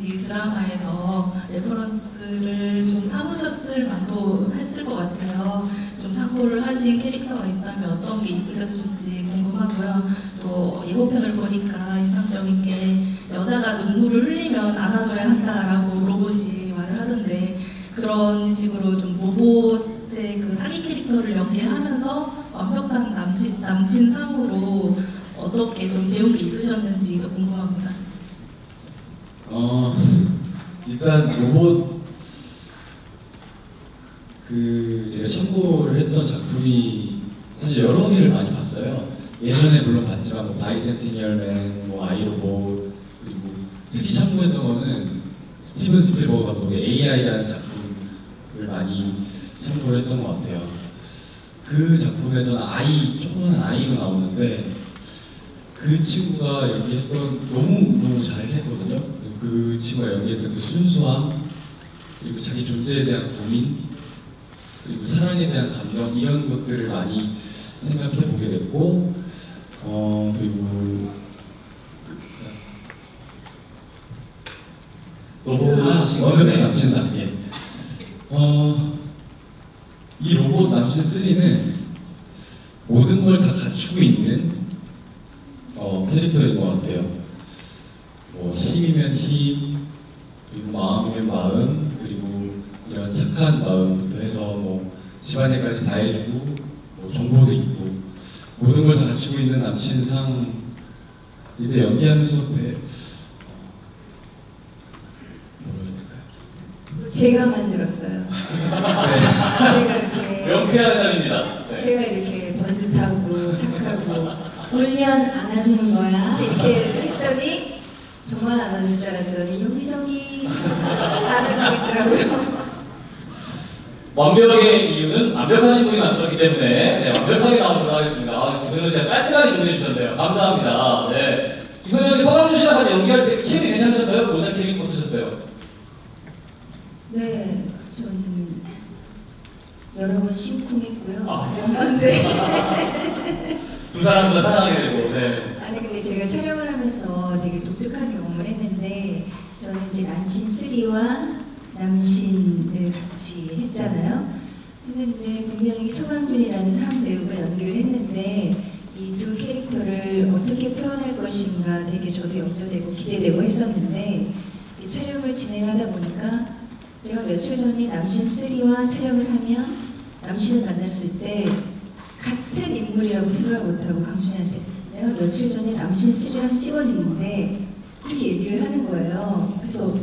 BH 드라마에서 레퍼런스를 좀 삼으셨을 만도 했을 것 같아요. 좀 참고를 하신 캐릭터가 있다면 어떤 게 있으셨을지 궁금하고요. 또 예고편을 보니까 인상적인 게 여자가 눈물을 흘리면 안아줘야 한다라고 로봇이 말을 하던데 그런 식으로 좀 로봇의 그 사기 캐릭터를 연기하면서 완벽한 남신, 남신상으로 어떻게 좀 배운 게 있으셨는지도 궁금합니다. 어 일단 로봇 그 제가 참고를 했던 작품이 사실 여러 개를 많이 봤어요. 예전에 물론 봤지만 뭐 바이센티니얼맨, 뭐 아이로봇 그리고 특히 참고했던 거는 스티븐 스필버그 감독의 AI라는 작품을 많이 참고를 했던 것 같아요. 그 작품에서는 아이 조그만 아이로 나오는데 그 친구가 연기했던 너무 너무 잘했거든요. 그 친구가 연기했던 그 순수함 그리고 자기 존재에 대한 고민 그리고 사랑에 대한 감정 이런 것들을 많이 생각해 보게 됐고 어 그리고 로봇 완벽한 남친상 예. 어이 로봇 남친 3는 모든 걸 다 갖추고 있는 어, 캐릭터인 것 같아요. 뭐 힘이면 힘, 마음, 그리고 이런 착한 마음부터 해서 뭐 집안일까지 다 해주고 뭐 정보도 있고 모든 걸 다 갖추고 있는 남친상 이때 연기하면서 배? 제가 만들었어요. 제가 이렇게 명쾌한 사람입니다. 네. 제가 이렇게 번듯하고 착하고 울면 안아주는 거야 이렇게 했더니 정말 안아줄 줄 알았더니 여기저기 안아주겠더라고요. 완벽의 이유는 완벽하신 분이 만들었기 때문에 네, 완벽하게 나오도록 하겠습니다. 아, 김선영 씨가 깔끔하게 정리해 주셨네요. 감사합니다. 네. 김선영 씨 서강준 씨랑 같이 연기할 때 케미 괜찮으셨어요? 모자 케미 어떠셨어요? 네, 저는 여러 번 심쿵했고요. 아. 네. 두 사람보다 사랑하게 되고. 네. 아니 근데 제가 촬영을 하면서 되게 독특한 경험을 했는데 저는 이제 남신 3와 남신을 같이 했잖아요. 했는데 분명히 서강준이라는 한 배우가 연기를 했는데 이 두 캐릭터를 어떻게 표현할 것인가 되게 저도 염려되고 기대되고 했었는데 이 촬영을 진행하다 보니까 제가 며칠 전에 남신 3와 촬영을 하면 남신을 만났을 때 같은 인물이라고 생각을 못하고 강준이한테 내가 며칠 전에 남신 쓰리랑 찍었는데 이렇게 얘기를 하는 거예요. 그래서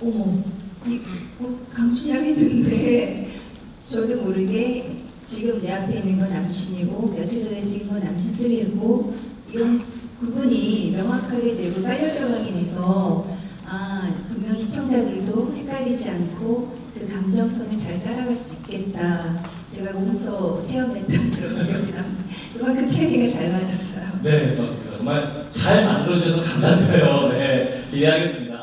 어머, 이 어, 강준이랑 했는데 저도 모르게 지금 내 앞에 있는 건 남신이고 며칠 전에 찍은 건 남신 쓰리고 이런 구분이 명확하게 되고 빨려 들어가긴 해서 아 분명히 시청자들도 헷갈리지 않고 그 감정선을 잘 따라갈 수 있겠다. 제가 몸소 체험했던 그런 기억이 납니다. 그만큼 케미가 잘 맞았어요. 네, 맞습니다. 정말 잘 만들어주셔서 감사드려요. 네. 기대하겠습니다.